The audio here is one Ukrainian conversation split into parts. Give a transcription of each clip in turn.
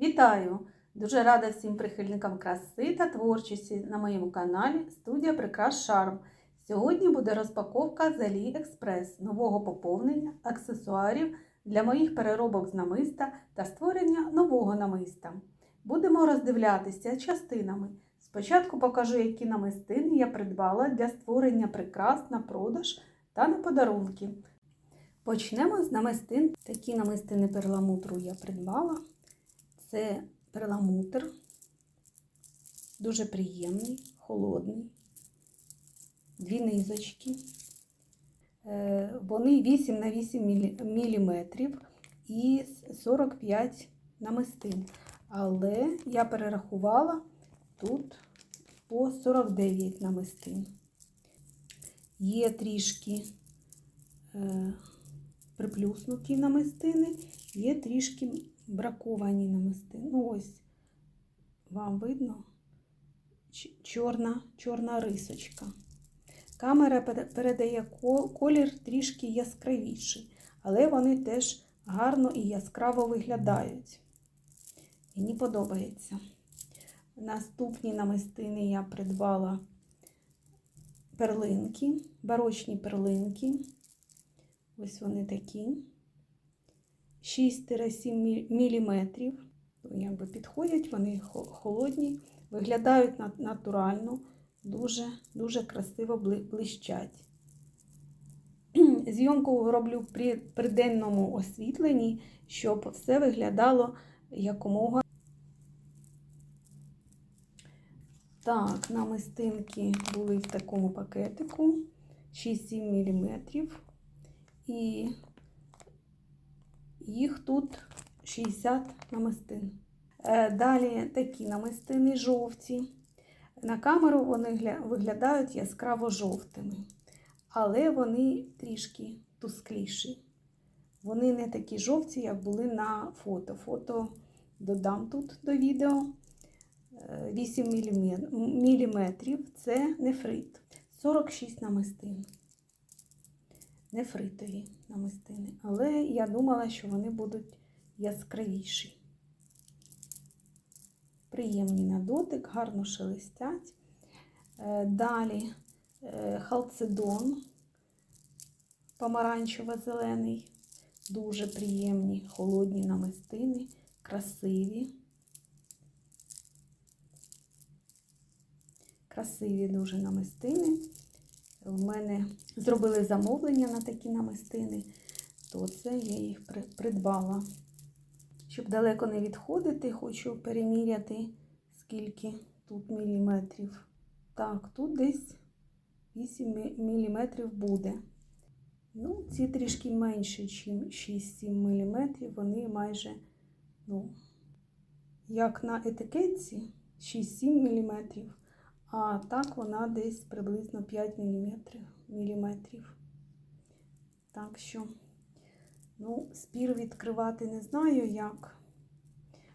Вітаю! Дуже рада всім прихильникам краси та творчості на моєму каналі Студія Прикрас Шарм. Сьогодні буде розпаковка з AliExpress нового поповнення, аксесуарів для моїх переробок з намиста та створення нового намиста. Будемо роздивлятися частинами. Спочатку покажу, які намистини я придбала для створення прикрас на продаж та на подарунки. Почнемо з намистин. Такі намистини перламутру я придбала. Це перламутр, дуже приємний, холодний, дві низочки. Е, Вони 8 на 8 мм і 45 намистин. Але я перерахувала тут по 49 намистин. Є трішки е, приплюснуті намистини, є трішки браковані намистини. Ну, ось вам видно чорна, чорна рисочка. Камера передає колір трішки яскравіший, але вони теж гарно і яскраво виглядають. Мені подобається. Наступні намистини я придбала перлинки, барочні перлинки. Ось вони такі. 6-7 мм. Якби підходять, вони холодні, виглядають натурально, дуже дуже красиво блищать. Зйомку роблю при, при денному освітленні, щоб все виглядало якомога. Так, намистинки були в такому пакетику 6-7 мм. І їх тут 60 намистин. Е, далі такі намистини жовті. На камеру вони виглядають яскраво жовтими, але вони трішки тускліші. Вони не такі жовті, як були на фото. Фото додам тут до відео 8 мм. Це нефрит. 46 намистин нефритові намистини. Але я думала, що вони будуть яскравіші. Приємні на дотик, гарно шелестять. Е, далі е, халцедон помаранчево-зелений. Дуже приємні холодні намистини, красиві. Красиві дуже намистини в мене зробили замовлення на такі намистини, то це я їх придбала. Щоб далеко не відходити, хочу переміряти, скільки тут міліметрів. Так, тут десь 8 міліметрів буде. Ну, ці трішки менше, ніж 6-7 мм, вони майже, ну, як на етикетці, 6-7 мм. А так вона десь приблизно 5 мм. Так що, ну, спір відкривати не знаю як.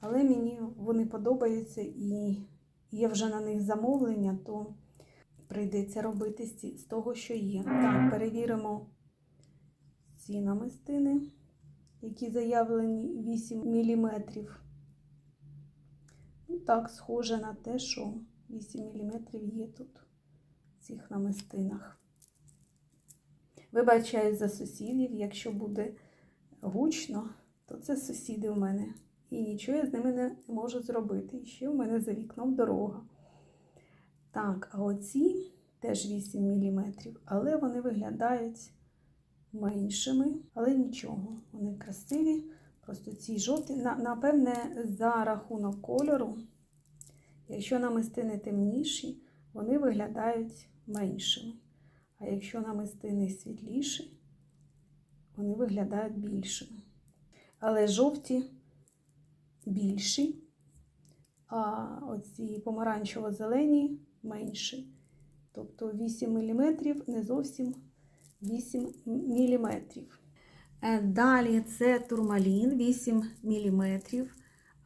Але мені вони подобаються і є вже на них замовлення, то прийдеться робити з того, що є. Так, перевіримо ці намистини, які заявлені 8 мм. Ну, так, схоже на те, що 8 мм є тут в цих намистинах. Вибачаюсь за сусідів, якщо буде гучно, то це сусіди в мене. І нічого я з ними не можу зробити. І ще в мене за вікном дорога. Так, а оці теж 8 мм, але вони виглядають меншими, але нічого. Вони красиві. Просто ці жовті, напевне, за рахунок кольору. Якщо намистини темніші, вони виглядають меншими. А якщо намистини світліші, вони виглядають більшими. Але жовті більші, а оці помаранчево-зелені менші. Тобто 8 мм не зовсім 8 мм. Е, далі це турмалін 8 мм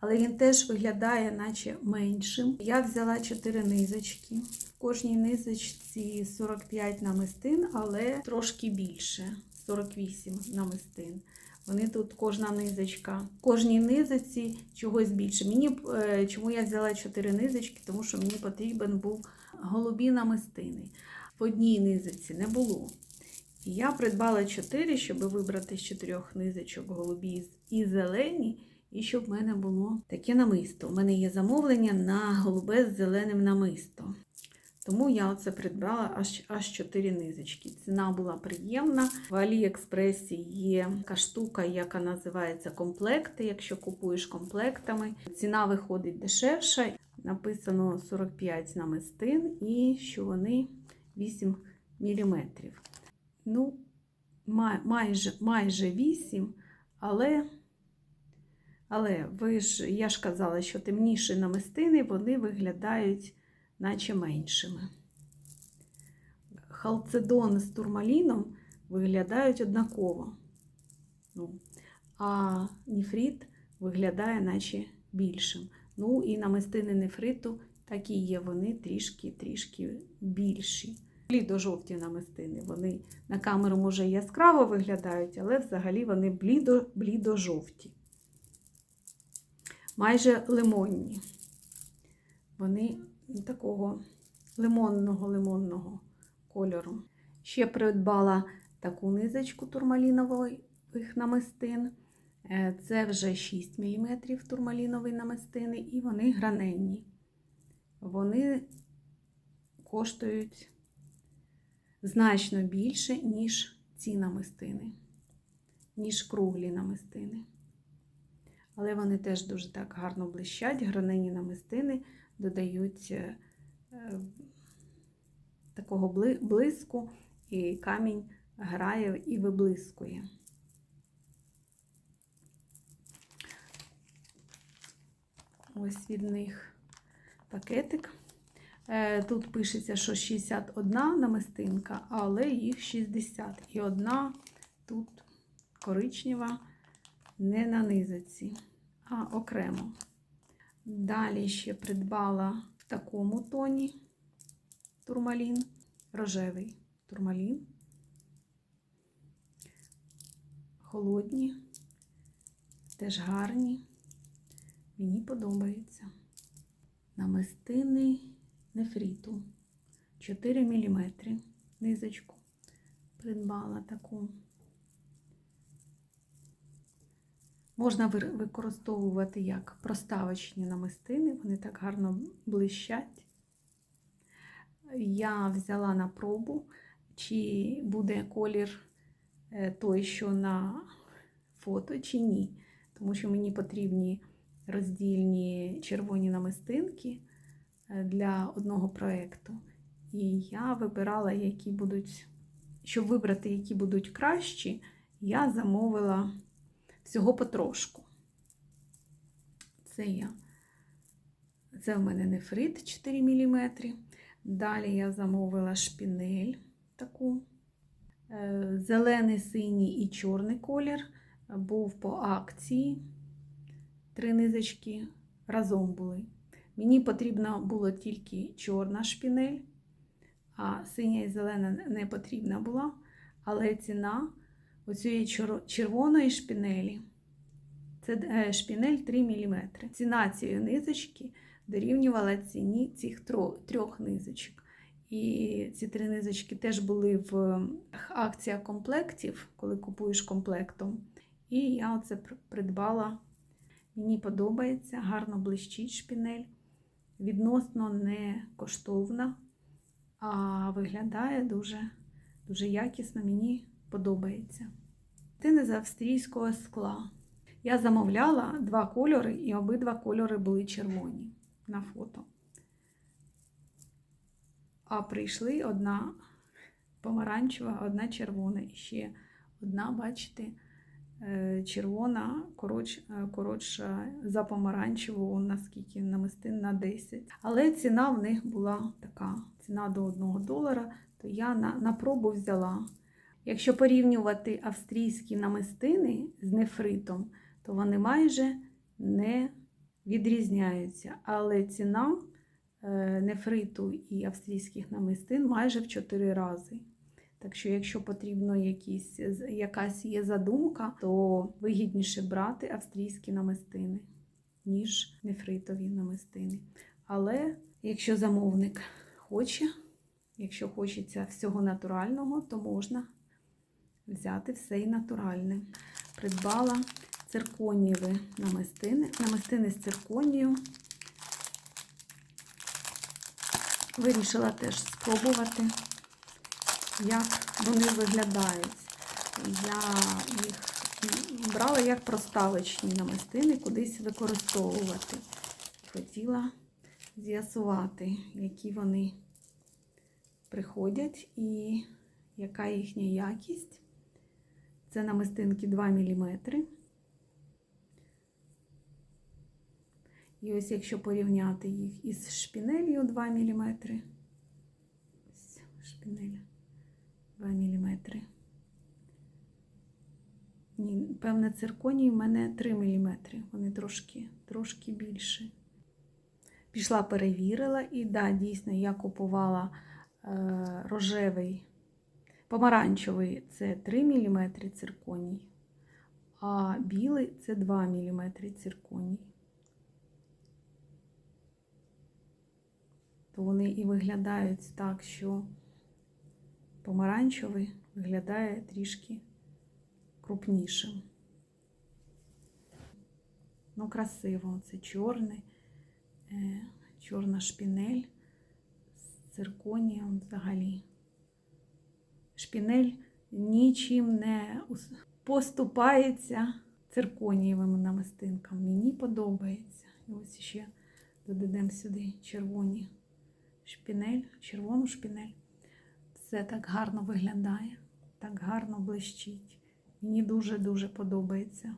але він теж виглядає, наче меншим. Я взяла 4 низочки. В кожній низочці 45 намистин, але трошки більше 48 намистин. Вони тут кожна низочка. Кожній низиці чогось більше. Мені е, чому я взяла 4 низочки, тому що мені потрібен був голубі намистини. В одній низиці не було. Я придбала 4, щоб вибрати з чотирьох низочок голубі і зелені, і щоб в мене було таке намисто. У мене є замовлення на голубе з зеленим намисто. Тому я оце придбала аж аж 4 низочки. Ціна була приємна. В Аліекспресі є така штука, яка називається комплекти. Якщо купуєш комплектами, ціна виходить дешевша. Написано 45 намистин і що вони 8 мм. Ну, май, майже, майже 8, але. Але ви ж, я ж казала, що темніші намистини вони виглядають наче меншими. Халцедон з турмаліном виглядають однаково. Ну, а ніфрит виглядає наче більшим. Ну і намистини нефриту такі є, вони трішки-трішки більші. Блідо-жовті намистини. Вони на камеру, може, яскраво виглядають, але взагалі вони блідо-блідо-жовті. Майже лимонні. Вони такого лимонного лимонного кольору. Ще придбала таку низочку турмалінових намистин. Е, Це вже 6 мм турмалінової намистини, і вони граненні. Вони коштують значно більше, ніж ці намистини, ніж круглі намистини. Але вони теж дуже так гарно блищать, гранені намистини додають е, такого блиску, і камінь грає і виблискує. Ось від них пакетик. Е, Тут пишеться, що 61 намистинка, але їх 60. І одна тут коричнева, не на низиці, а окремо. Далі ще придбала в такому тоні турмалін, рожевий турмалін. Холодні, теж гарні. Мені подобаються. Намистини нефріту 4 мм низочку. Придбала таку. Можна використовувати як проставочні намистини, вони так гарно блищать. Я взяла на пробу, чи буде колір е, той, що на фото, чи ні. Тому що мені потрібні роздільні червоні намистинки е, для одного проєкту. І я вибирала, які будуть, щоб вибрати, які будуть кращі, я замовила всього потрошку. Це я. Це в мене нефрит 4 мм. Далі я замовила шпінель таку. Е, зелений, синій і чорний колір. Був по акції. Три низочки разом були. Мені потрібна була тільки чорна шпінель, а синя і зелена не потрібна була. Але ціна оцієї червоної шпінелі. Це е, шпінель 3 мм. Ціна цієї низочки дорівнювала ціні цих трьох низочок. І ці три низочки теж були в акціях комплектів, коли купуєш комплектом. І я оце придбала. Мені подобається, гарно блищить шпінель. Відносно не коштовна, а виглядає дуже, дуже якісно, мені подобається. Тини з австрійського скла. Я замовляла два кольори, і обидва кольори були червоні на фото. А прийшли одна помаранчева, одна червона. І ще одна, бачите, е, червона, коротш, е, коротша за помаранчеву, наскільки намистин на 10. Але ціна в них була така: ціна до 1 долара, то я на, на пробу взяла. Якщо порівнювати австрійські намистини з нефритом, то вони майже не відрізняються. Але ціна е, нефриту і австрійських намистин майже в 4 рази. Так що, якщо потрібно якісь, якась є задумка, то вигідніше брати австрійські намистини, ніж нефритові намистини. Але якщо замовник хоче, якщо хочеться всього натурального, то можна взяти все і натуральне. Придбала цирконієві намистини, намистини з цирконію. Вирішила теж спробувати, як вони виглядають. Я їх брала як проставочні намистини, кудись використовувати. Хотіла з'ясувати, які вони приходять і яка їхня якість. Це намистинки 2 мм. І ось якщо порівняти їх із шпінелью 2 мм. Ось шпінель 2 мм. Ні, певне, цирконій в мене 3 мм. Вони трошки, трошки більші. Пішла, перевірила, і да, дійсно, я купувала е, рожевий, помаранчевий це 3 мм цирконій, а білий це 2 мм цирконій. Вони і виглядають так, що помаранчевий виглядає трішки крупнішим. Ну, красиво, це чорний, е, чорна шпінель з цирконієм взагалі. Шпінель нічим не поступається цирконієвим намистинкам. Мені подобається. І ось ще додадемо сюди червоні шпінель, червону шпінель. Все так гарно виглядає, так гарно блищить. Мені дуже-дуже подобається.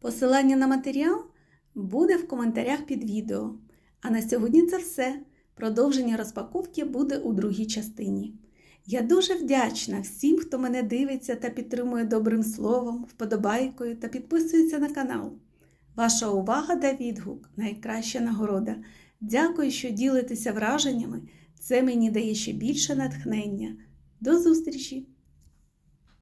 Посилання на матеріал буде в коментарях під відео. А на сьогодні це все. Продовження розпаковки буде у другій частині. Я дуже вдячна всім, хто мене дивиться та підтримує добрим словом, вподобайкою та підписується на канал. Ваша увага та відгук найкраща нагорода. Дякую, що ділитеся враженнями. Це мені дає ще більше натхнення. До зустрічі!